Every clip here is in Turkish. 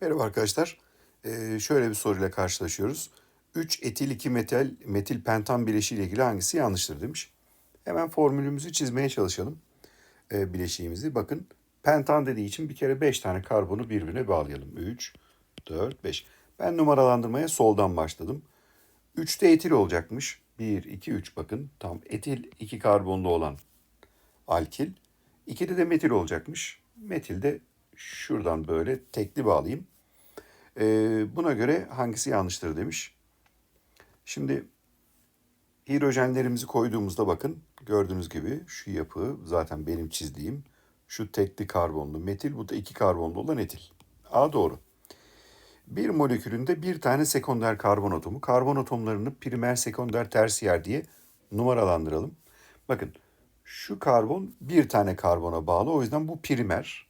Merhaba arkadaşlar. Ee, şöyle bir soruyla karşılaşıyoruz. 3 etil 2 metal metil pentan bileşiği ile ilgili hangisi yanlıştır demiş. Hemen formülümüzü çizmeye çalışalım. Ee, bileşiğimizi. Bakın pentan dediği için bir kere 5 tane karbonu birbirine bağlayalım. 3, 4, 5. Ben numaralandırmaya soldan başladım. 3'te etil olacakmış. 1, 2, 3 bakın. Tam etil 2 karbonlu olan alkil. 2'de de metil olacakmış. Metil de şuradan böyle tekli bağlayayım. Ee, buna göre hangisi yanlıştır demiş. Şimdi hidrojenlerimizi koyduğumuzda bakın gördüğünüz gibi şu yapı zaten benim çizdiğim şu tekli karbonlu metil bu da iki karbonlu olan etil. A doğru. Bir molekülünde bir tane sekonder karbon atomu. Karbon atomlarını primer, sekonder, tersiyer diye numaralandıralım. Bakın şu karbon bir tane karbona bağlı. O yüzden bu primer.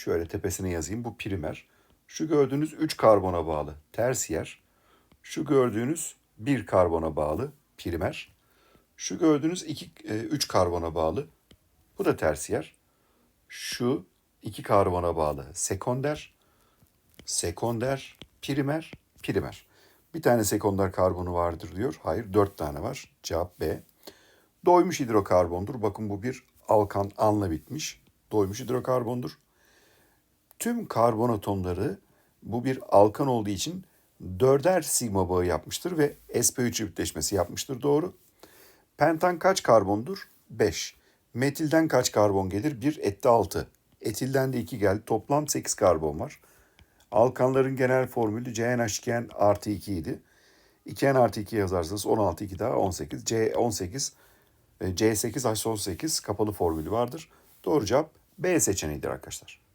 Şöyle tepesine yazayım. Bu primer. Şu gördüğünüz 3 karbona bağlı. Tersiyer. Şu gördüğünüz 1 karbona bağlı. Primer. Şu gördüğünüz 2 3 karbona bağlı. Bu da tersiyer. Şu 2 karbona bağlı. Sekonder. Sekonder, primer, primer. Bir tane sekonder karbonu vardır diyor. Hayır, dört tane var. Cevap B. Doymuş hidrokarbondur. Bakın bu bir alkan anla bitmiş. Doymuş hidrokarbondur. Tüm karbon atomları bu bir alkan olduğu için dörder sigma bağı yapmıştır ve sp3 çiftleşmesi yapmıştır. Doğru. Pentan kaç karbondur? 5. Metilden kaç karbon gelir? 1 etti 6. Etilden de 2 geldi. Toplam 8 karbon var. Alkanların genel formülü CnH2n artı 2 idi. 2n artı 2 yazarsanız 16, 2 daha 18. C18, e, C8H18 kapalı formülü vardır. Doğru cevap B seçeneğidir arkadaşlar.